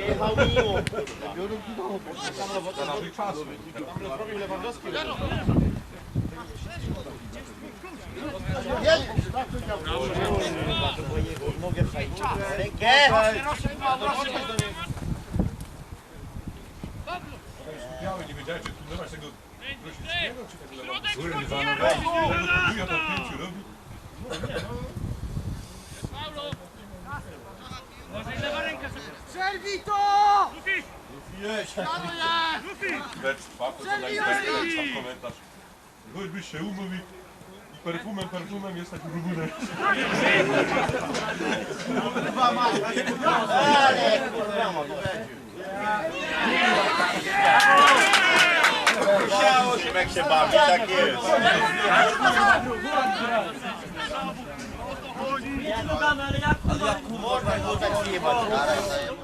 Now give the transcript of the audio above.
Jechał miło. Za naszych czasów. Mogę przejść. Rękę. Biały nie wiedziałem, czy pilnować tego Grosickiego, czy tego. Kurwa, no weź, ja tam pięciu robi. Przerwij to! Lecz trwa, to co najpierw tam komentarz. Choćbyś się umówił i perfumem, perfumem jest taki rubunek. Ale kurwa, Simek się bawi, tak jest. można było tak zjebać.